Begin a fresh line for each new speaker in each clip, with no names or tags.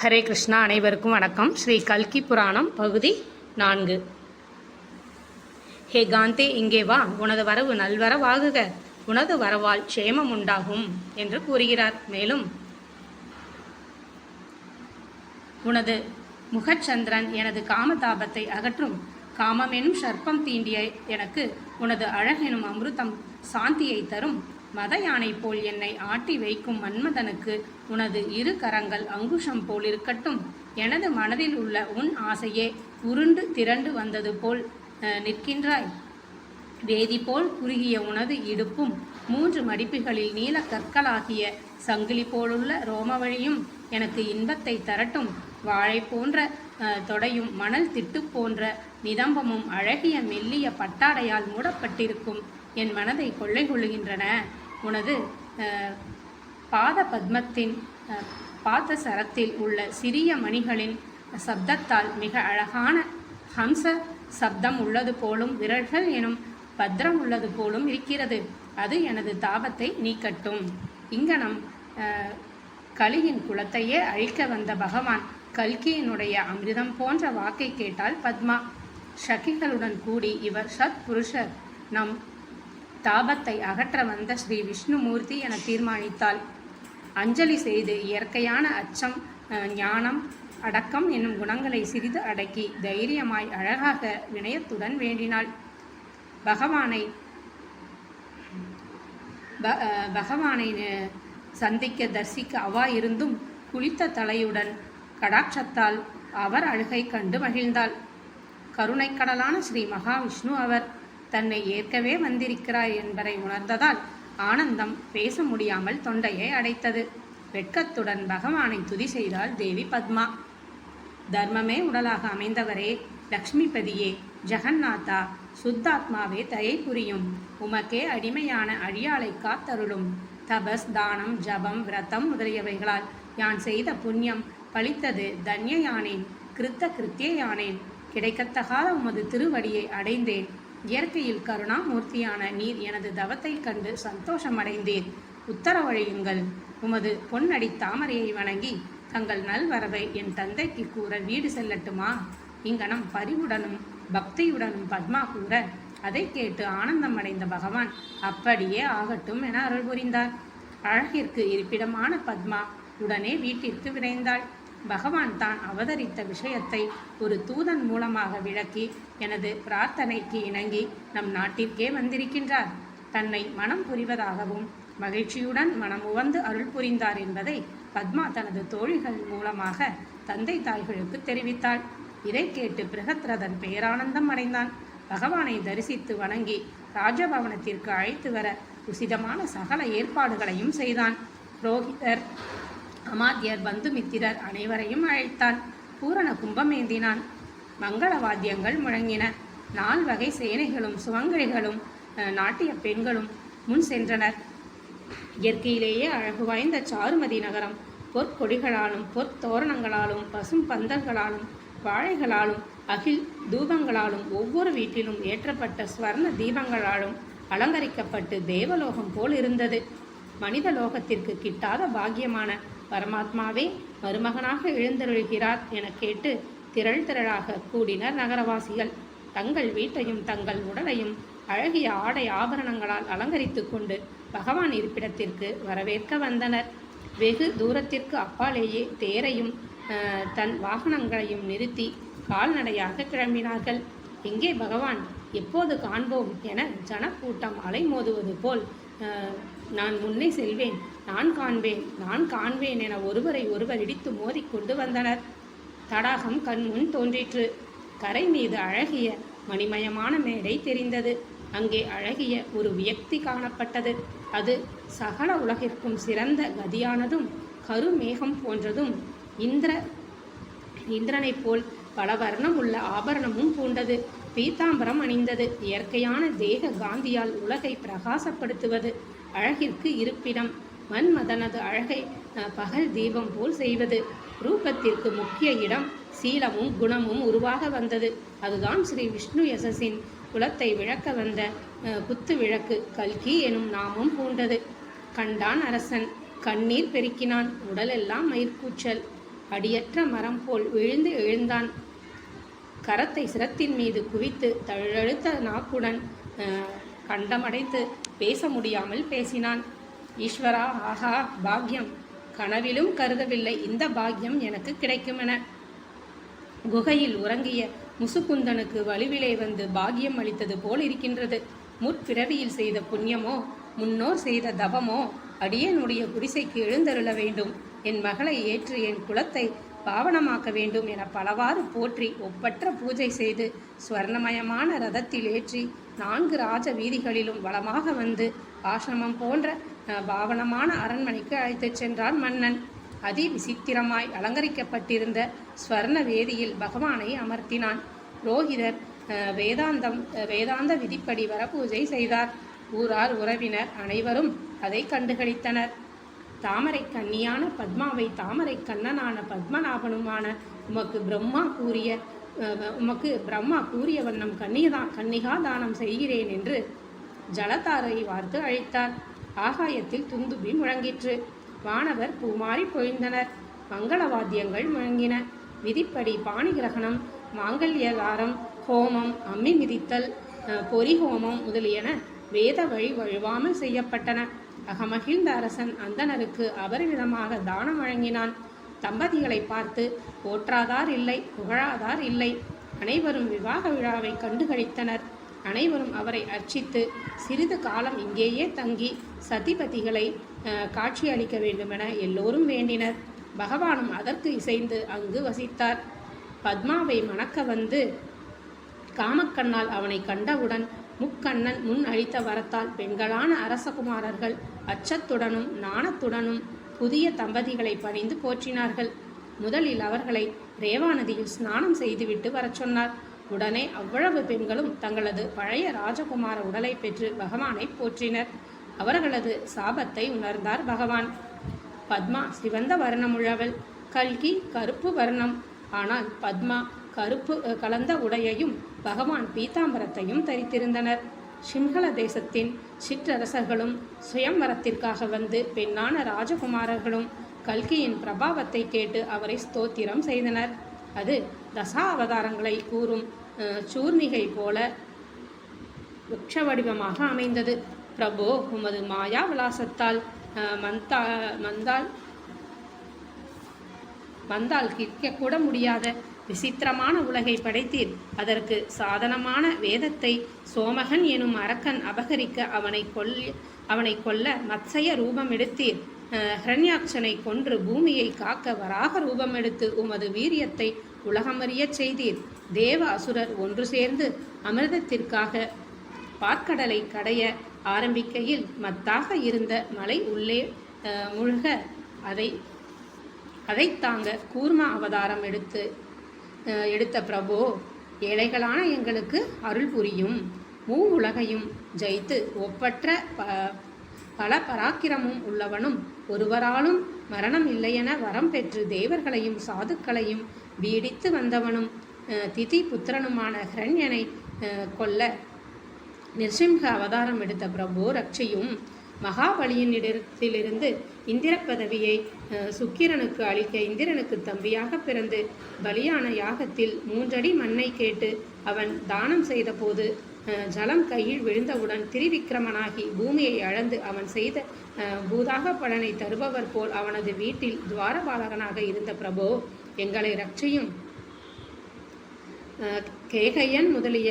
ஹரே கிருஷ்ணா அனைவருக்கும் வணக்கம். ஸ்ரீ கல்கி புராணம் பகுதி நான்கு. ஹே காந்தே இங்கே வா. உனது வரவு நல்வரவாகுக உனது வரவால் க்ஷேமம் உண்டாகும் என்று கூறுகிறார். மேலும் உனது முகச்சந்திரன் எனது காமதாபத்தை அகற்றும் காமமெனும் சர்ப்பம் தீண்டிய எனக்கு உனது அழகெனும் அமிர்தம் சாந்தியை தரும். மத யானை போல் என்னை ஆட்டி வைக்கும் மன்மதனுக்கு உனது இரு கரங்கள் அங்குஷம் போல் இருக்கட்டும். எனது மனதில் உள்ள உன் ஆசையே உருண்டு திரண்டு வந்தது போல் நிற்கின்றாய். வேதி போல் குறுகிய உனது இடுப்பும் மூன்று மடிப்புகளில் நீல கற்களாகிய சங்கிலி போலுள்ள ரோமவழியும் எனக்கு இன்பத்தை தரட்டும். வாழை போன்ற தொடையும் மணல் திட்டு போன்ற நிதம்பமும் அழகிய மெல்லிய பட்டாடையால் மூடப்பட்டிருக்கும். என் மனதை கொள்ளை கொள்ளுகின்றன. உனது பாத பத்மத்தின் பாத சரத்தில் உள்ள சிறிய மணிகளின் சப்தத்தால் மிக அழகான ஹம்ச சப்தம் உள்ளது போலும் விரல்கள் எனும் பத்திரம் உள்ளது போலும் இருக்கிறது. அது எனது தாபத்தை நீக்கட்டும். இங்கனம் கலியின் குலத்தையே அழிக்க வந்த பகவான் கல்கியினுடைய அமிர்தம் போன்ற வாக்கை கேட்டால் பத்மா ஷகிகளுடன் கூடி இவர் சத் புருஷர் நம் தாபத்தை அகற்ற வந்த ஸ்ரீ விஷ்ணுமூர்த்தி என தீர்மானித்தாள் அஞ்சலி செய்து இயற்கையான அச்சம் ஞானம் அடக்கம் என்னும் குணங்களை சிறிது அடக்கி தைரியமாய் அழகாக வினயத்துடன் வேண்டினாள். பகவானை ப- பகவானை சந்திக்க தரிசிக்க அவா இருந்தும் குளித்த தலையுடன் கடாட்சத்தால் அவர் அழுகை கண்டு மகிழ்ந்தாள். கருணைக்கடலான ஸ்ரீ மகாவிஷ்ணு அவர் தன்னை ஏற்கவே வந்திருக்கிறார் என்பதை உணர்ந்ததால் ஆனந்தம் பேச முடியாமல் தொண்டையை அடைத்தது. வெட்கத்துடன் பகவானை துதி செய்தாள் தேவி பத்மா. தர்மமே உடலாக அமைந்தவரே லக்ஷ்மிபதியே ஜெகந்நாதா சுத்தாத்மாவே தயை புரியும். உமக்கே அடிமையான அழியாளை காத்தருளும். தபஸ் தானம் ஜபம் விரதம் முதலியவைகளால் யான் செய்த புண்ணியம் பளித்தது தன்ய யானேன் கிருத்த கிருத்திய யானேன் கிடைக்கத்தகாத உமது திருவடியை அடைந்தேன். இயற்கையில் கருணாமூர்த்தியான நீர் எனது தவத்தை கண்டு சந்தோஷமடைந்தேன். உத்தரவழியுங்கள். உமது பொன்னடி தாமரையை வணங்கி தங்கள் நல்வரவை என் தந்தைக்கு கூற வீடு செல்லட்டுமா? இங்கனம் பரிவுடனும் பக்தியுடனும் பத்மா கூற அதை கேட்டு ஆனந்தம் அடைந்த பகவான் அப்படியே ஆகட்டும் என அருள் புரிந்தார். அழகிற்கு இருப்பிடமான பத்மா உடனே வீட்டிற்கு விரைந்தாள். பகவான் தான் அவதரித்த விஷயத்தை ஒரு தூதன் மூலமாக விளக்கி எனது பிரார்த்தனைக்கு இணங்கி நம் நாட்டிற்கே வந்திருக்கின்றார். தன்னை மனம் புரிவதாகவும் மகிழ்ச்சியுடன் மனம் உவந்து அருள் புரிந்தார் என்பதை பத்மா தனது தோழிகள் மூலமாக தந்தை தாய்களுக்கு தெரிவித்தாள். இதை கேட்டு பிரகத்ரதன் பேரானந்தம் அடைந்தான். பகவானை தரிசித்து வணங்கி ராஜபவனத்திற்கு அழைத்து வர உசிதமான சகல ஏற்பாடுகளையும் செய்தான். புரோகிதர் அமாத்தியர் பந்துமித்திரர் அனைவரையும் அழைத்தான். பூரண கும்பம் ஏந்தினான். மங்கள வாத்தியங்கள் முழங்கின. நால் வகை சேனைகளும் சுவங்கரிகளும் நாட்டிய பெண்களும் முன் சென்றனர். இயற்கையிலேயே அழகு வாய்ந்த சாருமதி நகரம். பொற்கொடிகளாலும் பொற்தோரணங்களாலும் பசும் பந்தல்களாலும் வாழைகளாலும் அகில் தூபங்களாலும் ஒவ்வொரு வீட்டிலும் ஏற்றப்பட்ட ஸ்வர்ண தீபங்களாலும் அலங்கரிக்கப்பட்டு தேவலோகம் போல் இருந்தது. மனித லோகத்திற்கு கிட்டாத பாக்கியமான பரமாத்மாவே மருமகனாக எழுந்தருள்கிறார் என கேட்டு திரள் திரளாக கூடினர் நகரவாசிகள். தங்கள் வீட்டையும் தங்கள் உடலையும் அழகிய ஆடை ஆபரணங்களால் அலங்கரித்து கொண்டு பகவான் இருப்பிடத்திற்கு வரவேற்க வந்தனர். வெகு தூரத்திற்கு அப்பாலேயே தேரையும் தன் வாகனங்களையும் நிறுத்தி கால்நடையாக கிளம்பினார்கள். எங்கே பகவான்? எப்போது காண்போம்? என ஜனக்கூட்டம் அலைமோதுவது போல் நான் முன்னே செல்வேன். நான் காண்பேன் நான் காண்பேன் என ஒருவரை ஒருவர் இடித்து மோதிக்கொண்டு வந்தனர். தடாகம் கண் முன் தோன்றிற்று. கரை மீது அழகிய மணிமயமான மேடை தெரிந்தது. அங்கே அழகிய ஒரு வியக்தி காணப்பட்டது. அது சகல உலகிற்கும் சிறந்த கதியானதும் கருமேகம் போன்றதும் இந்திர இந்திரனைப் போல் பல வர்ணம் உள்ள ஆபரணமும் பூண்டது. பீதாம்பரம் அணிந்தது. இயற்கையான தேக காந்தியால் உலகை பிரகாசப்படுத்துவது அழகிற்கு இருப்பிடம். மன்மதனது அழகை பகல் தீபம் போல் செய்வது. ரூபத்திற்கு முக்கிய இடம் சீலமும் குணமும் உருவாக வந்தது. அதுதான் ஸ்ரீ விஷ்ணு யசஸின் குலத்தை விளக்க வந்த குத்து விளக்கு. கல்கி எனும் நாமம் பூண்டது. கண்டான் அரசன் கண்ணீர் பெருக்கினான். உடலெல்லாம் மயிர்கூச்சல் அடியற்ற மரம் போல் விழுந்து எழுந்தான். கரத்தை சிரத்தின் மீது குவித்து தழழுத்த நாக்குடன் கண்டமடைத்து பேச முடியாமல் பேசினான். ஈஸ்வரா ஆஹா பாக்யம். கனவிலும் கருதவில்லை இந்த பாக்யம் எனக்கு கிடைக்குமென. குகையில் உறங்கிய முசுகுந்தனுக்கு வலுவிலே வந்து பாகியம் அளித்தது போல் இருக்கின்றது. முற்பிறவியில் செய்த புண்ணியமோ முன்னோர் செய்த தவமோ அடியனுடைய குடிசைக்கு எழுந்தருள வேண்டும். என் மகளை ஏற்று என் குலத்தை பாவனமாக்க வேண்டும் என பலவாறு போற்றி ஒப்பற்ற பூஜை செய்து ஸ்வர்ணமயமான ரதத்தில் ஏற்றி நான்கு ராஜ வீதிகளிலும் வளமாக வந்து ஆசிரமம் போன்ற பாவனமான அரண்மனைக்கு அழைத்துச் சென்றான் மன்னன். அதி விசித்திரமாய் அலங்கரிக்கப்பட்டிருந்த ஸ்வர்ண வேதியில் பகவானை அமர்த்தினான். புரோகிதர் வேதாந்தம் வேதாந்த விதிப்படி வரபூஜை செய்தார். ஊரார் உறவினர் அனைவரும் அதை கண்டுகளித்தனர். தாமரை கன்னியான பத்மாவை தாமரை கண்ணனான பத்மநாபனுமான உமக்கு பிரம்மா கூறிய உமக்கு பிரம்மா கூறிய வண்ணம் கன்னிகா கன்னிகா தானம் செய்கிறேன் என்று ஜலதாரை வார்த்து அழைத்தார். ஆகாயத்தில் துந்துபி முழங்கிற்று. வானவர் பூமாறி பொழிந்தனர். மங்களவாத்தியங்கள் முழங்கின. விதிப்படி பாணி கிரகணம் மாங்கல்யகாரம் ஹோமம் அம்மி மிதித்தல் பொறி ஹோமம் முதலியன வேத வழி வழுவாமல் செய்யப்பட்டன. அகமகிழ்ந்த அரசன் அந்தணருக்கு அபரிவிதமாக தானம் வழங்கினான். தம்பதிகளை பார்த்து போற்றாதார் இல்லை புகழாதார் இல்லை. அனைவரும் விவாக விழாவை கண்டுகளித்தனர். அனைவரும் அவரை அர்ச்சித்து சிறிது காலம் இங்கேயே தங்கி சதிபதிகளை காட்சி காட்சியளிக்க வேண்டுமென எல்லோரும் வேண்டினர். பகவானும் அதற்கு இசைந்து அங்கு வசித்தார். பத்மாவை மணக்க வந்து காமக்கண்ணால் அவனை கண்டவுடன் முக்கண்ணன் முன் அளித்த வரத்தால் பெண்களான அரசகுமாரர்கள் அச்சத்துடனும் நாணத்துடனும் புதிய தம்பதிகளை பணிந்து போற்றினார்கள். முதலில் அவர்களை ரேவா நதியில் ஸ்நானம் செய்துவிட்டு வரச் சொன்னார். உடனே அவ்வளவு பெண்களும் தங்களது பழைய ராஜகுமார உடலை பெற்று பகவானை போற்றினர். அவர்களது சாபத்தை உணர்ந்தார் பகவான். பத்மா சிவந்த வர்ணமுள்ளவள் கல்கி கருப்பு வர்ணம். ஆனால் பத்மா கருப்பு கலந்த உடையையும் பகவான் பீதாம்பரத்தையும் தரித்திருந்தனர். சிங்கள தேசத்தின் சிற்றரசர்களும் சுயம்வரத்திற்காக வந்து பெண்ணான ராஜகுமாரர்களும் கல்கியின் பிரபாவத்தை கேட்டு அவரை ஸ்தோத்திரம் செய்தனர். அது தசா அவதாரங்களை கூறும் சூர்ணிகை போல விக்ஷ வடிவமாக அமைந்தது. பிரபு உமது மாயா விலாசத்தால் மந்தா மந்தால் வந்தால் கிற்கக்கூட முடியாத விசித்திரமான உலகை படைத்தீர். அதற்கு சாதனமான வேதத்தை சோமகன் எனும் அரக்கன் அபகரிக்க அவனை கொல் அவனை கொல்ல மத்சய ரூபம் எடுத்தீர். ஹிரண்யாட்சனை கொன்று பூமியை காக்க வராக ரூபம் எடுத்து உமது வீரியத்தை உலகமறியச் செய்தீர். தேவ அசுரர் ஒன்று சேர்ந்து அமிர்தத்திற்காக பாற்கடலை கடைய ஆரம்பிக்கையில் மத்தாக இருந்த மலை உள்ளே முழுக அதை அதை தாங்க கூர்மா அவதாரம் எடுத்து எடுத்த பிரபு ஏழைகளான எங்களுக்கு அருள் புரியும். மூ உலகையும் ஜெயித்து ஒப்பற்ற ப பல பராக்கிரமும் உள்ளவனும் ஒருவராலும் மரணம் இல்லையென வரம் பெற்று தேவர்களையும் சாதுக்களையும் பீடித்து வந்தவனும் திதி புத்திரனுமான ஹிரண்யனை கொல்ல நிருசிம்ஹ அவதாரம் எடுத்த பிரபு ரட்சியும் மகாபலியின் இடத்திலிருந்து இந்திர பதவியை சுக்கிரனுக்கு அளிக்க இந்திரனுக்கு தம்பியாக பிறந்து பலியான யாகத்தில் மூன்றடி மண்ணை கேட்டு அவன் தானம் செய்தபோது ஜலம் கையில் விழுந்தவுடன் திரிவிக்ரமனாகி பூமியை அளந்து அவன் செய்த பூதாக பலனை தருபவர் போல் அவனது வீட்டில் துவாரபாலகனாக இருந்த பிரபோ எங்களை ரட்சியும். அஹ், முதலிய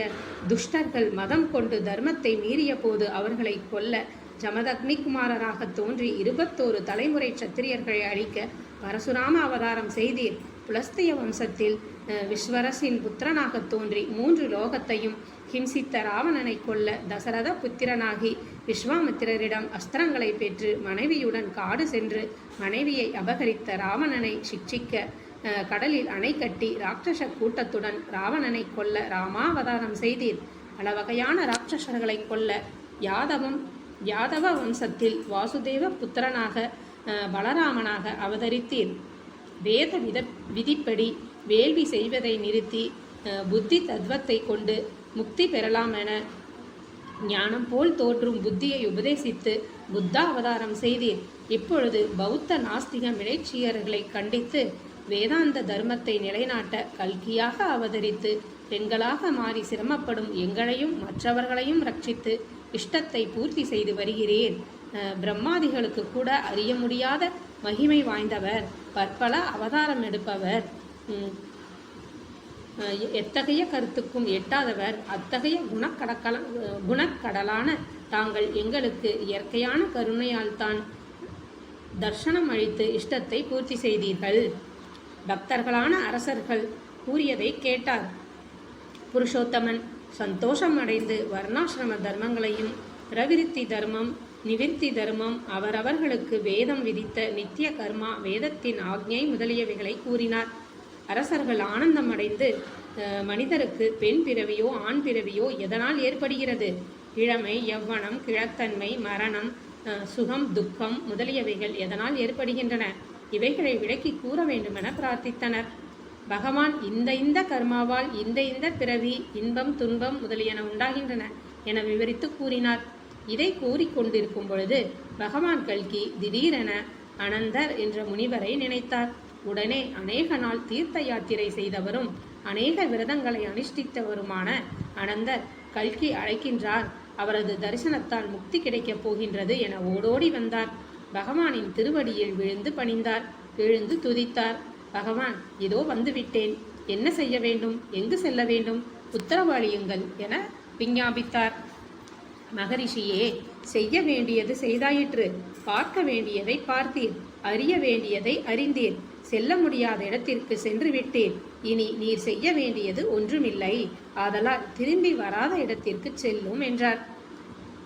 துஷ்டர்கள் மதம் கொண்டு தர்மத்தை மீறிய போது அவர்களை கொல்ல ஜமதக்னி குமாரராக தோன்றி இருபத்தோரு தலைமுறை சத்திரியர்களை அழிக்க பரசுராம அவதாரம் செய்தீர். புலஸ்திய வம்சத்தில் விஸ்வரசின் புத்திரனாக தோன்றி மூன்று லோகத்தையும் ஹிம்சித்த ராவணனை கொல்ல தசரத புத்திரனாகி விஸ்வாமித்திரரிடம் அஸ்திரங்களை பெற்று மனைவியுடன் காடு சென்று மனைவியை அபகரித்த ராவணனை சிக்ஷிக்க கடலில் அணை கட்டி ராட்சச கூட்டத்துடன் ராவணனை கொல்ல ராமாவதாரம் செய்தீர். பல வகையான ராட்சசர்களை கொல்ல யாதவம் யாதவ வம்சத்தில் வாசுதேவ புத்திரனாக பலராமனாக அவதரித்தீர் வேத வித விதிப்படி வேள்வி செய்வதை நிறுத்தி புத்தி தத்வத்தை கொண்டு முக்தி பெறலாம் என ஞானம் போல் தோற்றும் புத்தியை உபதேசித்து புத்தா அவதாரம் செய்தீர் இப்பொழுது பௌத்த நாஸ்திக மிளைச்சியர்களை கண்டித்து வேதாந்த தர்மத்தை நிலைநாட்ட கல்கியாக அவதரித்து பெண்களாக மாறி சிரமப்படும் எங்களையும் மற்றவர்களையும் ரட்சித்து இஷ்டத்தை பூர்த்தி செய்து வருகிறேன். பிரம்மாதிகளுக்கு கூட அறிய முடியாத மகிமை வாய்ந்தவர். பற்பல அவதாரம் எடுப்பவர். எத்தகைய கருத்துக்கும் எட்டாதவர். அத்தகைய குணக்கடக்கல குணக்கடலான தாங்கள் எங்களுக்கு இயற்கையான கருணையால் தான் தர்ஷனம் அளித்து இஷ்டத்தை பூர்த்தி செய்தீர்கள். பக்தர்களான அரசர்கள் கூறியதை கேட்டார். புருஷோத்தமன் சந்தோஷம் அடைந்து வர்ணாசிரம தர்மங்களையும் பிரவிருத்தி தர்மம் நிவிருத்தி தர்மம் அவரவர்களுக்கு வேதம் விதித்த நித்திய கர்மா வேதத்தின் ஆக்ஞை முதலியவைகளை கூறினார். அரசர்கள் ஆனந்தம் அடைந்து அஹ், மனிதருக்கு பெண் பிறவியோ ஆண் பிறவியோ எதனால் ஏற்படுகிறது? இளமை எவ்வனம் கிழத்தன்மை மரணம் அஹ், சுகம் துக்கம் முதலியவைகள் எதனால் ஏற்படுகின்றன? இவைகளை விளக்கி கூற வேண்டுமென பிரார்த்தித்தனர். பகவான் இந்த இந்த கர்மாவால் இந்த இந்த பிறவி இன்பம் துன்பம் முதலியன உண்டாகின்றன என விவரித்து கூறினார். இதை கூறிக்கொண்டிருக்கும் பொழுது பகவான் கல்கி திடீரென அனந்தர் என்ற முனிவரை நினைத்தார். உடனே அநேக நாள் தீர்த்த யாத்திரை செய்தவரும் அநேக விரதங்களை அனுஷ்டித்தவருமான அனந்தர் கல்கி அழைக்கின்றார். அவரது தரிசனத்தால் முக்தி கிடைக்கப் போகின்றது என ஓடோடி வந்தார். பகவானின் திருவடியில் விழுந்து பணிந்தார். எழுந்து துதித்தார். பகவான் இதோ வந்துவிட்டேன். என்ன செய்ய வேண்டும்? எங்கு செல்ல வேண்டும்? உத்தரவாளியுங்கள் என விஞ்ஞாபித்தார். மகரிஷியே செய்ய வேண்டியது செய்தாயிற்று. பார்க்க வேண்டியதை பார்த்தீர். அறிய வேண்டியதை அறிந்தீர். செல்ல முடியாத இடத்திற்கு சென்று விட்டீர். இனி நீர் செய்ய வேண்டியது ஒன்றுமில்லை. ஆதலால் திரும்பி வராத இடத்திற்கு செல்லும் என்றார்.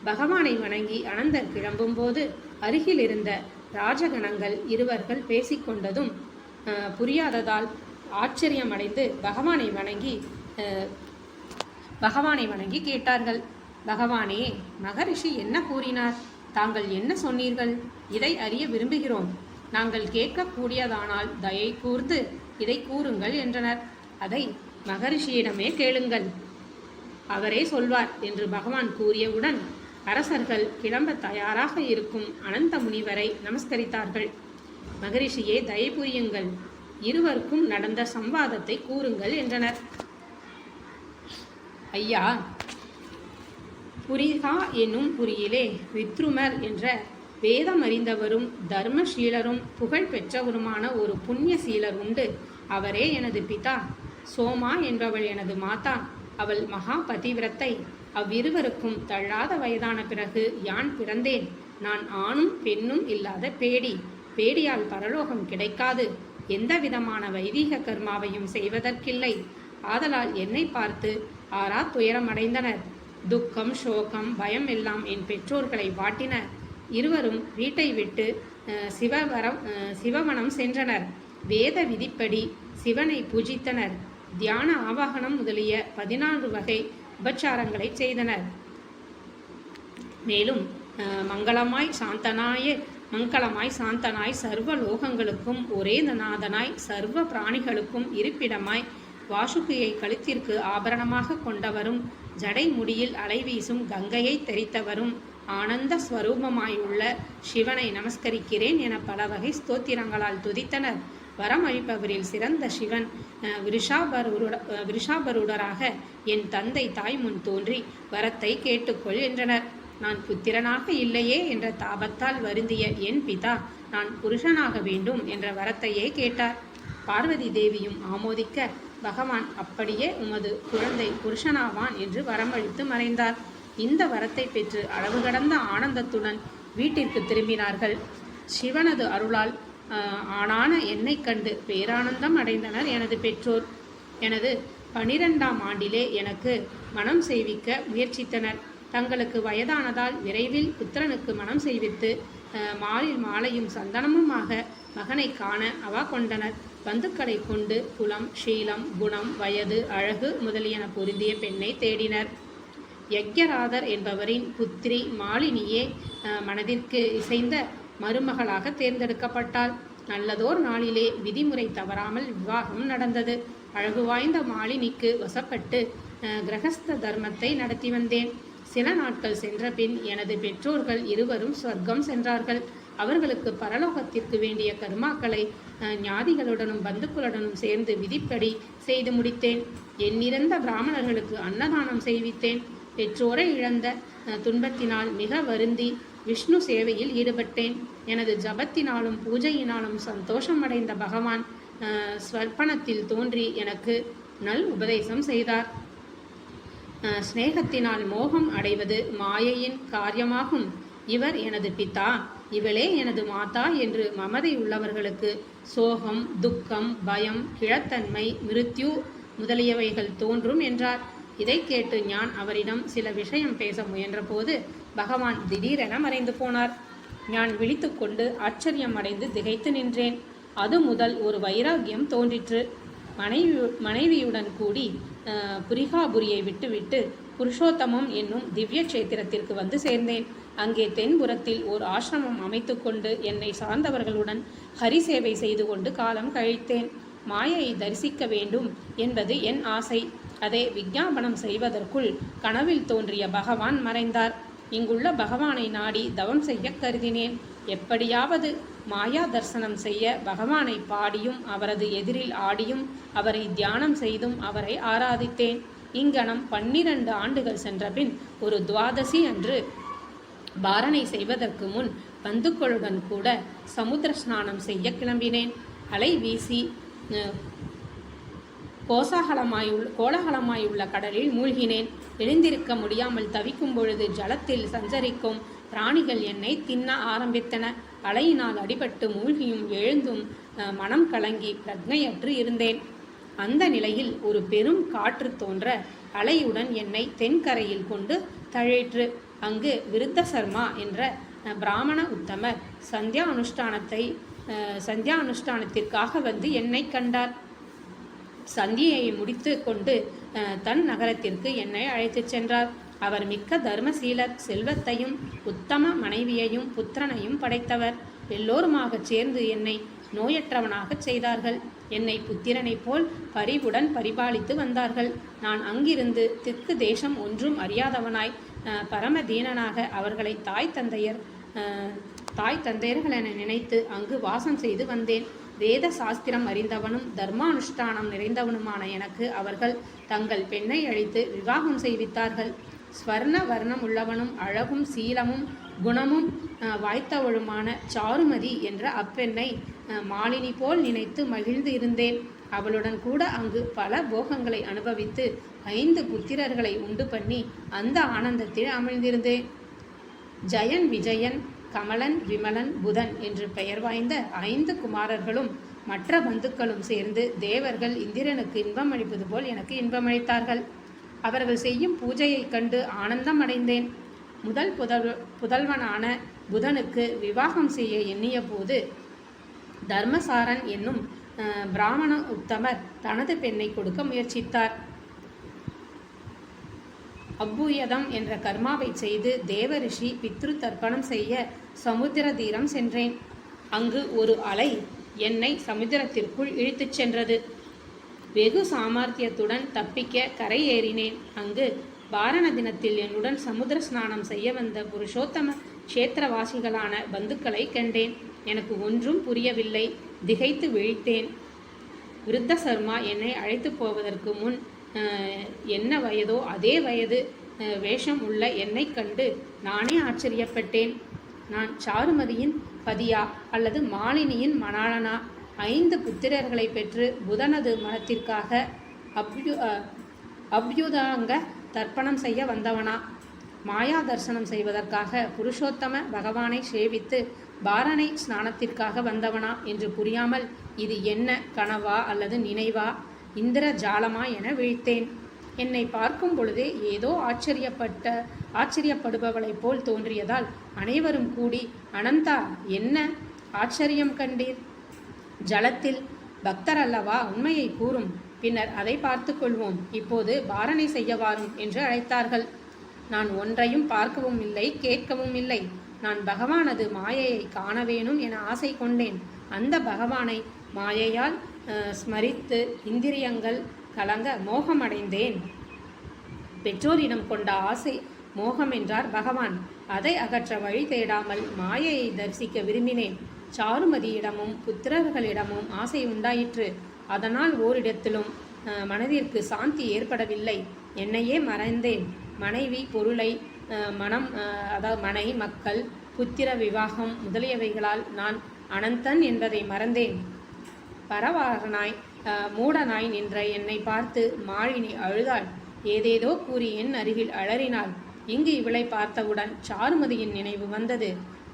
பகவானை வணங்கி அனந்தர் கிளம்பும்போது அருகிலிருந்த ராஜகணங்கள் இருவர்கள் பேசிக்கொண்டதும் புரியாததால் ஆச்சரியம் அடைந்து பகவானை வணங்கி பகவானை வணங்கி கேட்டார்கள். பகவானே மகரிஷி என்ன கூறினார்? தாங்கள் என்ன சொன்னீர்கள்? இதை அறிய விரும்புகிறோம். நாங்கள் கேட்கக்கூடியதானால் தயை கூர்ந்து இதை கூறுங்கள் என்றனர். அதை மகரிஷியிடமே கேளுங்கள். அவரே சொல்வார் என்று பகவான் கூறியவுடன் அரசர்கள் கிளம்ப தயாராக இருக்கும் அனந்த முனிவரை நமஸ்கரித்தார்கள். மகரிஷியே தயை புரியுங்கள். இருவருக்கும் நடந்த சம்வாதத்தை கூறுங்கள் என்றனர். ஐயா புரிகா என்னும் புரியிலே. வித்ருமர் என்ற வேதம் அறிந்தவரும் தர்மசீலரும் புகழ் பெற்றவருமான ஒரு புண்ணியசீலர் உண்டு. அவரே எனது பிதா. சோமா என்பவள் எனது மாதா. அவள் மகா பதிவிரத்தை அவ்விருவருக்கும் தள்ளாத வயதான பிறகு யான் பிறந்தேன். நான் ஆணும் பெண்ணும் இல்லாத பேடி. பேடியால் பரலோகம் கிடைக்காது. எந்த விதமான வைதீக கர்மாவையும் செய்வதற்கில்லை. ஆதலால் என்னை பார்த்து ஆறா துயரமடைந்தனர். துக்கம் சோகம் பயம் எல்லாம் என் பெற்றோர்களை வாட்டின இருவரும் வீட்டை விட்டு சிவவரம் சிவவனம் சென்றனர். வேத விதிப்படி சிவனை பூஜித்தனர். தியான ஆவாகனம் முதலிய பதினான்கு வகை உபச்சாரங்களை செய்தனர். மேலும் மங்களமாய் சாந்தனாய மங்களமாய் சாந்தனாய் சர்வ லோகங்களுக்கும் ஒரே நாதனாய் சர்வ பிராணிகளுக்கும் இருப்பிடமாய் வாசுகியை கழுத்திற்கு ஆபரணமாக கொண்டவரும் ஜடை முடியில் அலைவீசும் கங்கையை தெரித்தவரும் ஆனந்த ஸ்வரூபமாயுள்ள சிவனை நமஸ்கரிக்கிறேன் என பல வகை ஸ்தோத்திரங்களால் துதித்தனர். வரம் அளிப்பவரில் சிறந்த சிவன் விருஷாபருட விருஷாபருடராக என் தந்தை தாய் முன் தோன்றி வரத்தை கேட்டுக்கொள் என்றனர். நான் புத்திரனாக இல்லையே என்ற தாபத்தால் வருந்திய என் பிதா நான் புருஷனாக வேண்டும் என்ற வரத்தையே கேட்டார். பார்வதி தேவியும் ஆமோதிக்க பகவான் அப்படியே உமது குழந்தை புருஷனாவான் என்று வரமளித்து மறைந்தார். இந்த வரத்தை பெற்று அளவு கடந்த ஆனந்தத்துடன் வீட்டிற்கு திரும்பினார்கள். சிவனது அருளால் ஆணான என்னை கண்டு பேரானந்தம் அடைந்தனர் எனது பெற்றோர். எனது பனிரெண்டாம் ஆண்டிலே எனக்கு மனம் செய்விக்க முயற்சித்தனர். தங்களுக்கு வயதானதால் விரைவில் புத்திரனுக்கு மனம் செய்வித்து மாலில் மாலையும் சந்தனமுமாக மகனை காண அவா கொண்டனர். பந்துக்களை கொண்டு குலம் ஷீலம் குணம் வயது அழகு முதலியன பொருந்திய பெண்ணை தேடினர். யக்ஞராதர் என்பவரின் புத்திரி மாலினியே மனதிற்கு இசைந்த மருமகளாக தேர்ந்தெடுக்கப்பட்டாள். நல்லதோர் நாளிலே விதிமுறை தவறாமல் விவாகம் நடந்தது. அழகு வாய்ந்த மாலினிக்கு வசப்பட்டு கிரகஸ்த தர்மத்தை நடத்தி வந்தேன். சில நாட்கள் சென்ற பின் எனது பெற்றோர்கள் இருவரும் சொர்க்கம் சென்றார்கள். அவர்களுக்கு பரலோகத்திற்கு வேண்டிய கர்மாக்களை ஞாதிகளுடனும் பந்துக்களுடனும் சேர்ந்து விதிப்படி செய்து முடித்தேன். எண்ணிறந்த பிராமணர்களுக்கு அன்னதானம் செய்வித்தேன். பெற்றோரை இழந்த துன்பத்தினால் மிக வருந்தி விஷ்ணு சேவையில் ஈடுபட்டேன். எனது ஜபத்தினாலும் பூஜையினாலும் சந்தோஷமடைந்த பகவான் ஸ்வர்ப்பணத்தில் தோன்றி எனக்கு நல் உபதேசம் செய்தார். சிநேகத்தினால் மோகம் அடைவது மாயையின் காரியமாகும். இவர் எனது பிதா இவளே எனது மாதா என்று மமதை உள்ளவர்களுக்கு சோகம் துக்கம் பயம் கிழத்தன்மை மிருத்யு முதலியவைகள் தோன்றும் என்றார். இதை கேட்டு ஞான் அவரிடம் சில விஷயம் பேச முயன்றபோது பகவான் திடீரென மறைந்து போனார். ஞான் விழித்துக்கொண்டு ஆச்சரியம் அடைந்து திகைத்து நின்றேன். அது முதல் ஒரு வைராகியம் தோன்றிற்று. மனைவி மனைவியுடன் கூடி புரிகாபுரியை விட்டுவிட்டு புருஷோத்தமம் என்னும் திவ்ய கஷேத்திரத்திற்கு வந்து சேர்ந்தேன். அங்கே தென்புறத்தில் ஓர் ஆசிரமம் அமைத்துக்கொண்டு என்னை சார்ந்தவர்களுடன் ஹரி சேவை செய்து கொண்டு காலம் கழித்தேன். மாயையை தரிசிக்க வேண்டும் என்பது என் ஆசை. அதை விஞ்ஞாபனம் செய்வதற்குள் கனவில் தோன்றிய பகவான் மறைந்தார். இங்குள்ள பகவானை நாடி தவம் செய்ய கருதினேன். எப்படியாவது மாயா தரிசனம் செய்ய பகவானை பாடியும் அவரது எதிரில் ஆடியும் அவரை தியானம் செய்தும் அவரை ஆராதித்தேன். இங்கனம் பன்னிரண்டு ஆண்டுகள் சென்றபின் ஒரு துவாதசி அன்று பாரணை செய்வதற்கு முன் பந்துக்களுடன் கூட சமுத்திர ஸ்நானம் செய்ய கிளம்பினேன். அலை வீசி அஹ், கோலாகலமாயுள்ள கடலில் மூழ்கினேன். எழுந்திருக்க முடியாமல் தவிக்கும் பொழுது ஜலத்தில் சஞ்சரிக்கும் பிராணிகள் என்னை தின்ன ஆரம்பித்தன. அலையினால் அடிபட்டு மூழ்கியும் எழுந்தும் மனம் கலங்கி பிரக்னையற்று இருந்தேன். அந்த நிலையில் ஒரு பெரும் காற்று தோன்ற அலையுடன் என்னை தென்கரையில் கொண்டு தழையிற்று அங்கு விருத்த சர்மா என்ற பிராமண உத்தமர் சந்தியா அனுஷ்டானத்தை சந்தியா அனுஷ்டானத்திற்காக வந்து என்னை கண்டார். சந்தியை முடித்து கொண்டு தன் நகரத்திற்கு என்னை அழைத்துச் சென்றார். அவர் மிக்க தர்மசீலர் செல்வத்தையும் உத்தம மனைவியையும் புத்திரனையும் படைத்தவர். எல்லோருமாகச் சேர்ந்து என்னை நோயற்றவனாகச் செய்தார்கள். என்னை புத்திரனைப் போல் பரிவுடன் பரிபாலித்து வந்தார்கள். நான் அங்கிருந்து திக்கு தேசம் ஒன்றும் அறியாதவனாய் பரமதீனனாக அவர்களை தாய் தந்தையர் தாய் தந்தையர்கள் என நினைத்து அங்கு வாசம் செய்து வந்தேன். வேத சாஸ்திரம் அறிந்தவனும் தர்மானுஷ்டானம் நிறைந்தவனுமான எனக்கு அவர்கள் தங்கள் பெண்ணை அழித்து விவாகம் செய்வித்தார்கள். ஸ்வர்ண வர்ணம் உள்ளவனும் அழகும் சீலமும் குணமும் வாய்த்தவளுமான சாருமதி என்ற அப்பெண்ணை மாலினி போல் நினைத்து மகிழ்ந்து இருந்தேன். அவளுடன் கூட அங்கு பல போகங்களை அனுபவித்து ஐந்து புத்திரர்களை உண்டு பண்ணி அந்த ஆனந்தத்தில் அமிழ்ந்திருந்தேன். ஜெயன் விஜயன் கமலன் விமலன் புதன் என்று பெயர் வாய்ந்த ஐந்து குமாரர்களும் மற்ற பந்துக்களும் சேர்ந்து தேவர்கள் இந்திரனுக்கு இன்பம் அளிப்பது போல் எனக்கு இன்பமளித்தார்கள் அவர்கள் செய்யும் பூஜையைக் கண்டு ஆனந்தம் அடைந்தேன் முதல் புதல் புதல்வனான புதனுக்கு விவாகம் செய்ய எண்ணிய போது தர்மசாரன் என்னும் பிராமண உத்தமர் தனது பெண்ணை கொடுக்க முயற்சித்தார். அப்புயதம் என்ற கர்மாவை செய்து தேவரிஷி பித்ரு தர்ப்பணம் செய்ய சமுத்திர தீரம் சென்றேன். அங்கு ஒரு அலை என்னை சமுத்திரத்திற்குள் இழுத்துச் சென்றது. வெகு சாமர்த்தியத்துடன் தப்பிக்க கரை ஏறினேன். அங்கு பாரண தினத்தில் என்னுடன் சமுத்திர ஸ்நானம் செய்ய வந்த புருஷோத்தம க்ஷேத்திரவாசிகளான பந்துக்களை கண்டேன். எனக்கு ஒன்றும் புரியவில்லை. திகைத்து விழித்தேன். விருத்த சர்மா என்னை அழைத்து போவதற்கு முன் என்ன வயதோ அதே வயது வேஷம் உள்ள என்னை கண்டு நானே ஆச்சரியப்பட்டேன். நான் சாருமதியின் பதியா அல்லது மாலினியின் மணாளனா? ஐந்து புத்திரர்களை பெற்று புதனது மனத்திற்காக அப்யு அப்யுதாங்க தர்ப்பணம் செய்ய வந்தவனா? மாயா தரிசனம் செய்வதற்காக புருஷோத்தம பகவானை சேவித்து பாரணை ஸ்நானத்திற்காக வந்தவனா என்று புரியாமல் இது என்ன கனவா அல்லது நினைவா? இந்திர ஜாலமா என விழித்தேன். என்னை பார்க்கும் பொழுதே ஏதோ ஆச்சரியப்பட்ட ஆச்சரியப்படுபவளைப் போல் தோன்றியதால் அனைவரும் கூடி அனந்தா என்ன? ஆச்சரியம் கண்டீர்? ஜலத்தில் பக்தர் அல்லவா உண்மையை கூறும். பின்னர் அதை பார்த்து கொள்வோம். இப்போது பாரணை செய்ய வாரும் என்று அழைத்தார்கள். நான் ஒன்றையும் பார்க்கவும் இல்லை கேட்கவும் இல்லை. நான் பகவானது மாயையை காண வேணும் என ஆசை கொண்டேன். அந்த பகவானை மாயையால் ஸ்மரித்து இந்திரியங்கள் கலங்க மோகமடைந்தேன். பெற்றோரிடம் கொண்ட ஆசை மோகம் என்றார் பகவான். அதை அகற்ற வழி தேடாமல் மாயையை தரிசிக்க விரும்பினேன். சாருமதியிடமும் புத்திரர்களிடமும் ஆசை உண்டாயிற்று. அதனால் ஓரிடத்திலும் மனதிற்கு சாந்தி ஏற்படவில்லை. என்னையே மறைந்தேன். மனைவி பொருளை மனம் அஹ், அதாவது மனை மக்கள் புத்திர விவாகம் முதலியவைகளால் நான் அனந்தன் என்பதை மறந்தேன். பரவாரனாய் அஹ், மூடனாய் நின்ற என்னை பார்த்து மாழினி அழுதாள். ஏதேதோ கூறி என் அருகில் அலறினாள். இங்கு இவளை பார்த்தவுடன் சாருமதியின் நினைவு வந்தது.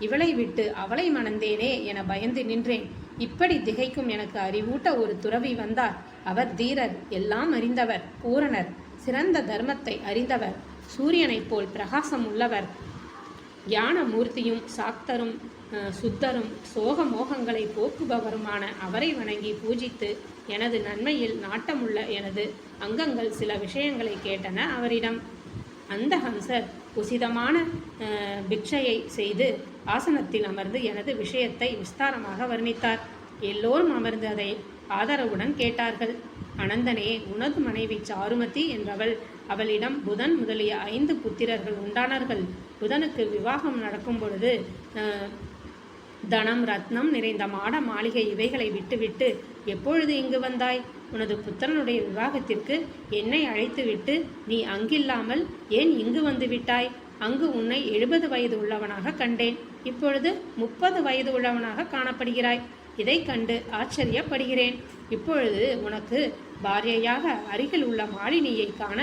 இவளை விட்டு அவளை மணந்தேனே என பயந்து நின்றேன். இப்படி திகைக்கும் எனக்கு அறிவூட்ட ஒரு துறவி வந்தார். அவர் தீரர் எல்லாம் அறிந்தவர் பூரணர் சிறந்த தர்மத்தை அறிந்தவர் சூரியனைப் போல் பிரகாசம் உள்ளவர். ஞான மூர்த்தியும் சாக்தரும் சுத்தரும் சோக மோகங்களை போக்குபவருமான அவரை வணங்கி பூஜித்து எனது நன்மையில் நாட்டமுள்ள எனது அங்கங்கள் சில விஷயங்களை கேட்டன அவரிடம். அந்த ஹம்சர் உசிதமான பிக்ஷையை செய்து ஆசனத்தில் அமர்ந்து எனது விஷயத்தை விஸ்தாரமாக வர்ணித்தார். எல்லோரும் அமர்ந்து அதை ஆதரவுடன் கேட்டார்கள். அனந்தனே உனது மனைவி சாருமதி என்றவள் அவளிடம் புதன் முதலிய ஐந்து புத்திரர்கள் உண்டானார்கள். புதனுக்கு விவாகம் நடக்கும் பொழுது தனம் ரத்னம் நிறைந்த மாட மாளிகை இவைகளை விட்டுவிட்டு எப்பொழுது இங்கு வந்தாய்? உனது புத்திரனுடைய விவாகத்திற்கு என்னை அழைத்துவிட்டு நீ அங்கில்லாமல் ஏன் இங்கு வந்து விட்டாய் அங்கு உன்னை எழுபது வயது உள்ளவனாக கண்டேன். இப்பொழுது முப்பது வயது உள்ளவனாக காணப்படுகிறாய். இதை கண்டு ஆச்சரியப்படுகிறேன். இப்பொழுது உனக்கு பாரியையாக அருகில் உள்ள மாலினியை காண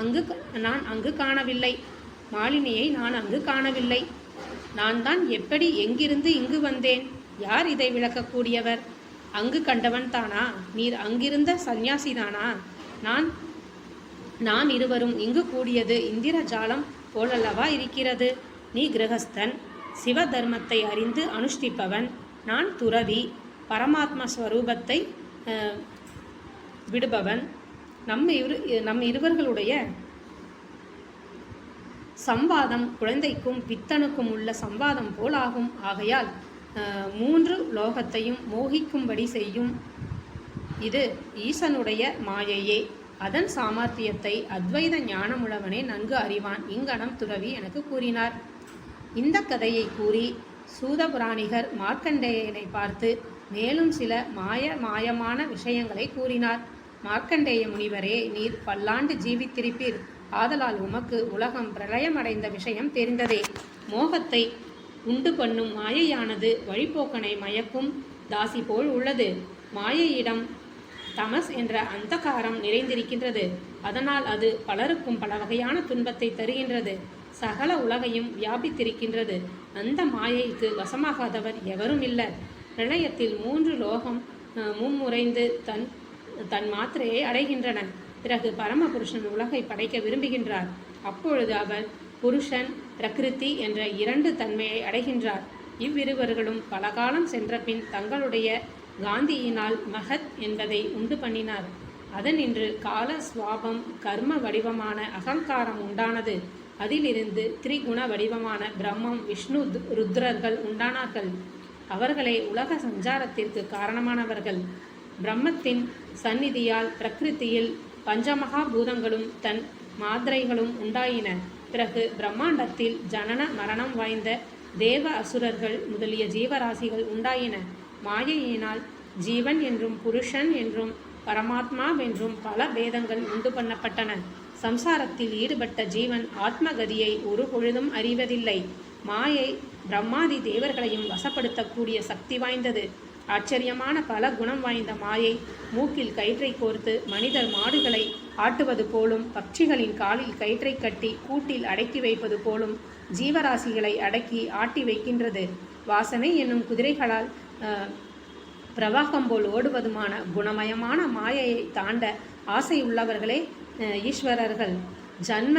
அங்கு நான் அங்கு காணவில்லை. மாலினியை நான் அங்கு காணவில்லை. நான் தான் எப்படி எங்கிருந்து இங்கு வந்தேன்? யார் இதை விளக்கக்கூடியவர்? அங்கு கண்டவன் தானா? நீர் அங்கிருந்த சந்நியாசிதானா நான் நான் இருவரும் இங்கு கூடியது இந்திரஜாலம் போலல்லவா இருக்கிறது. நீ கிரகஸ்தன் சிவ தர்மத்தை அறிந்து அனுஷ்டிப்பவன் நான் துறவி பரமாத்ம ஸ்வரூபத்தை விடுபவன். நம்ம இரு நம் இருவர்களுடைய சம்வாதம் குழந்தைக்கும் பித்தனுக்கும் உள்ள சம்வாதம் போலாகும். ஆகையால் மூன்று லோகத்தையும் மோகிக்கும்படி செய்யும். இது ஈசனுடைய மாயையே. அதன் சாமர்த்தியத்தை அத்வைத ஞானமுள்ளவனே நன்கு அறிவான். இங்கனம் துறவி எனக்கு கூறினார். இந்த கதையை கூறி சூதபுராணிகர் மார்க்கண்டேயனை பார்த்து மேலும் சில மாய மாயமான விஷயங்களை கூறினார். மார்க்கண்டேய முனிவரே நீர் பல்லாண்டு ஜீவித்திருப்பீர். ஆதலால் உமக்கு உலகம் பிரளயமடைந்த விஷயம் தெரிந்ததே. மோகத்தை உண்டு பண்ணும் மாயையானது வழிபோக்கனை மயக்கும் தாசி போல் உள்ளது. மாயையிடம் தமஸ் என்ற அந்தகாரம் நிறைந்திருக்கின்றது. அதனால் அது பலருக்கும் பல வகையான துன்பத்தை தருகின்றது. சகல உலகையும் வியாபித்திருக்கின்றது. அந்த மாயைக்கு வசமாகாதவர் எவரும் இல்லை பிரளயத்தில் மூன்று லோகம் மும்முறைந்து தன் தன் மாத்திரையை அடைகின்றன. பிறகு பரமபுருஷன் உலகை படைக்க விரும்புகின்றார். அப்பொழுது அவர் புருஷன் பிரகிருதி என்ற இரண்டு தன்மையை அடைகின்றார். இவ்விருவர்களும் பல காலம் தங்களுடைய காந்தியினால் மகத் என்பதை உண்டு பண்ணினார். அதனின்று கால சுவாபம் கர்ம வடிவமான அகங்காரம் உண்டானது. அதிலிருந்து திரிகுண வடிவமான பிரம்மம் விஷ்ணு து- ருத்ரர்கள் உண்டானார்கள். அவர்களே உலக சஞ்சாரத்திற்கு காரணமானவர்கள். பிரம்மத்தின் சந்நிதியால் பிரகிருதியில் பஞ்சமகா பூதங்களும் தன் மாத்திரைகளும் உண்டாயின. பிறகு பிரம்மாண்டத்தில் ஜனன மரணம் வாய்ந்த தேவ அசுரர்கள் முதலிய ஜீவராசிகள் உண்டாயின. மாயையினால் ஜீவன் என்றும் புருஷன் என்றும் பரமாத்மா என்றும் பல பேதங்கள் உண்டு பண்ணப்பட்டன. சம்சாரத்தில் ஈடுபட்ட ஜீவன் ஆத்மகதியை ஒரு பொழுதும் அறிவதில்லை. மாயை பிரம்மாதி தேவர்களையும் வசப்படுத்தக்கூடிய சக்தி வாய்ந்தது. ஆச்சரியமான பல குணம் வாய்ந்த மாயை மூக்கில் கயிற்றை கோர்த்து மனிதர் மாடுகளை ஆட்டுவது போலும் பட்சிகளின் காலில் கயிற்றை கட்டி கூட்டில் அடக்கி வைப்பது போலும் ஜீவராசிகளை அடக்கி ஆட்டி வைக்கின்றது. வாசனை என்னும் குதிரைகளால் பிரவாகம் போல் ஓடுவதுமான குணமயமான மாயையை தாண்ட ஆசை உள்ளவர்களே ஈஸ்வரர்கள். ஜன்ம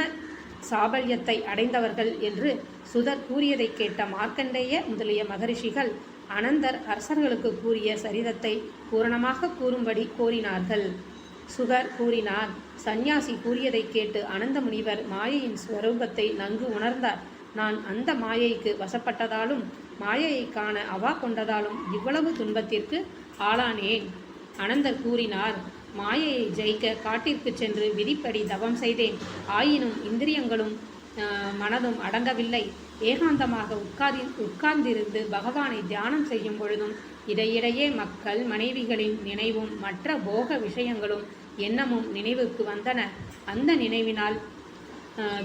சாபல்யத்தை அடைந்தவர்கள் என்று சுதர் கூறியதை கேட்ட மார்க்கண்டேய முதலிய மகரிஷிகள் அனந்தர் அரசர்களுக்கு கூறிய சரிதத்தை பூரணமாக கூறும்படி கோரினார்கள். சுகர் கூறினார் சந்நியாசி கூறியதை கேட்டு அனந்த முனிவர் மாயையின் ஸ்வரூபத்தை நன்கு உணர்ந்தார். நான் அந்த மாயைக்கு வசப்பட்டதாலும் மாயையை காண அவா கொண்டதாலும் இவ்வளவு துன்பத்திற்கு ஆளானேன். அனந்தர் கூறினார் மாயையை ஜெயிக்க காட்டிற்கு சென்று விதிப்படி தவம் செய்தேன். ஆயினும் இந்திரியங்களும் மனதும் அடங்கவில்லை. ஏகாந்தமாக உட்கார்ந்து உட்கார்ந்திருந்து பகவானை தியானம் செய்யும் பொழுதும் இடையிடையே மக்கள் மனைவிகளின் நினைவும் மற்ற போக விஷயங்களும் எண்ணமும் நினைவுக்கு வந்தன. அந்த நினைவினால்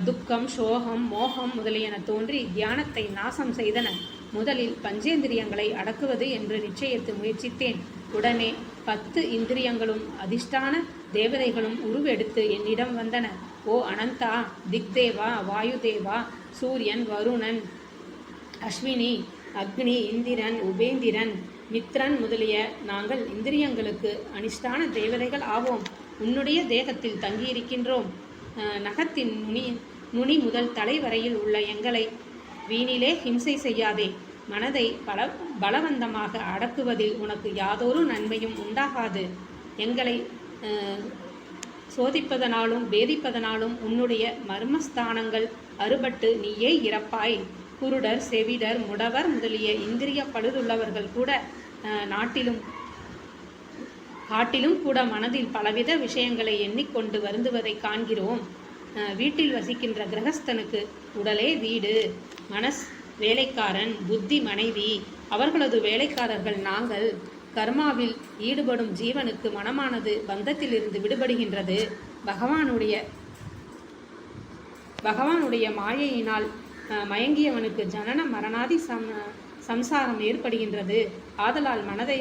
துக்கம் சோகம் மோகம் முதலியன தோன்றி தியானத்தை நாசம் செய்தன. முதலில் பஞ்சேந்திரியங்களை அடக்குவது என்று நிச்சயித்து முயற்சித்தேன். உடனே பத்து இந்திரியங்களும் அதிஷ்டான தேவதைகளும் உருவெடுத்து என்னிடம் வந்தன. ஓ அனந்தா திக்தேவா வாயுதேவா சூரியன் வருணன் அஸ்வினி அக்னி இந்திரன் உபேந்திரன் மித்ரன் முதலிய நாங்கள் இந்திரியங்களுக்கு அனிஷ்டான தேவதைகள் ஆவோம். உன்னுடைய தேகத்தில் தங்கியிருக்கின்றோம். நகத்தின் நுனி நுனி முதல் தலை வரையில் உள்ள எங்களை வீணிலே ஹிம்சை செய்யாதே. மனதை பல பலவந்தமாக அடக்குவதில் உனக்கு யாதொரு நன்மையும் உண்டாகாது. எங்களை சோதிப்பதனாலும் வேதிப்பதனாலும் உன்னுடைய மர்மஸ்தானங்கள் அறுபட்டு நீயே இறப்பாய். குருடர் செவிடர் முடவர் முதலிய இந்திரிய பழுதுள்ளவர்கள் கூட நாட்டிலும் காட்டிலும் கூட மனதில் பலவித விஷயங்களை எண்ணிக்கொண்டு வருந்துவதை காண்கிறோம். வீட்டில் வசிக்கின்ற கிரகஸ்தனுக்கு உடலே வீடு மனஸ் வேலைக்காரன் புத்தி மனைவி அவர்களது வேலைக்காரர்கள் நாங்கள். கர்மாவில் ஈடுபடும் ஜீவனுக்கு மனமானது பந்தத்திலிருந்து விடுபடுகின்றது. பகவானுடைய பகவானுடைய மாயையினால் அஹ், மயங்கியவனுக்கு ஜனன மரணாதி சம் சம்சாரம் ஏற்படுகின்றது. ஆதலால் மனதை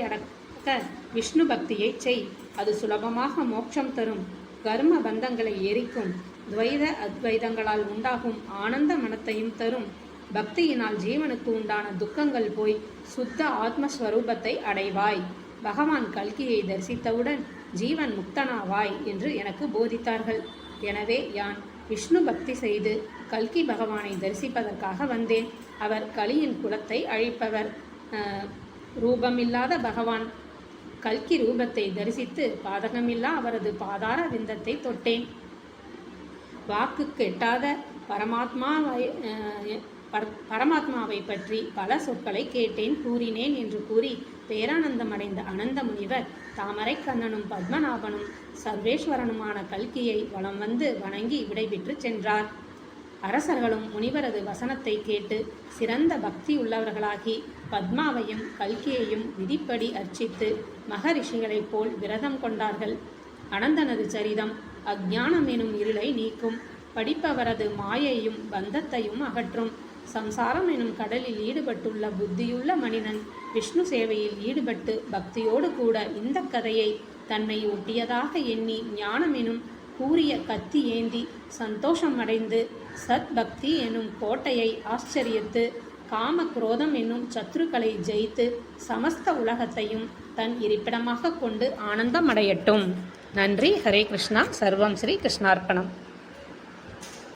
அடக்க விஷ்ணு பக்தியை செய். அது சுலபமாக மோட்சம் தரும். கர்ம பந்தங்களை எரிக்கும். துவைத அத்வைதங்களால் உண்டாகும் ஆனந்த மனத்தையும் தரும். பக்தியினால் ஜீவனுக்கு உண்டான துக்கங்கள் போய் சுத்த ஆத்மஸ்வரூபத்தை அடைவாய். பகவான் கல்கியை தரிசித்தவுடன் ஜீவன் முக்தனாவாய் என்று எனக்கு போதித்தார்கள். எனவே யான் விஷ்ணு பக்தி செய்து கல்கி பகவானை தரிசிப்பதற்காக வந்தேன். அவர் கலியின் குலத்தை அழிப்பவர். ரூபமில்லாத பகவான் கல்கி ரூபத்தை தரிசித்து பாதகமில்லா அவரது பாதார விந்தத்தை தொட்டேன். வாக்கு கெட்டாத பரமாத்மாவை பர- பரமாத்மாவை பற்றி பல சொற்களை கேட்டேன் கூறினேன் என்று கூறி பேரானந்தமடைந்த அனந்த முனிவர் தாமரை கண்ணனும் பத்மநாபனும் சர்வேஸ்வரனுமான கல்கியை வலம் வந்து வணங்கி விடைபெற்று சென்றார். அரசர்களும் முனிவரது வசனத்தை கேட்டு சிறந்த பக்தி உள்ளவர்களாகி பத்மாவையும் கல்கியையும் விதிப்படி அர்ச்சித்து மகரிஷிகளைப் போல் விரதம் கொண்டார்கள். அனந்தனது சரிதம் அஜானம் எனும் இருளை நீக்கும் படிப்பவரது மாயையும் பந்தத்தையும் அகற்றும். சம்சாரம் எனும் கடலில் ஈடுபட்டுள்ள புத்தியுள்ள மனிதன் விஷ்ணு சேவையில் ஈடுபட்டு பக்தியோடு கூட இந்த கதையை தன்னை ஒட்டியதாக எண்ணி ஞானம் எனும் கூறிய கத்தி ஏந்தி சந்தோஷம் அடைந்து சத் பக்தி எனும் கோட்டையை ஆச்சரியத்து காம குரோதம் என்னும் சத்ருக்களை ஜெயித்து சமஸ்த உலகத்தையும் தன் இருப்பிடமாக கொண்டு ஆனந்தமடையட்டும். நன்றி. ஹரே கிருஷ்ணா. சர்வம் ஸ்ரீ கிருஷ்ணார்ப்பணம்.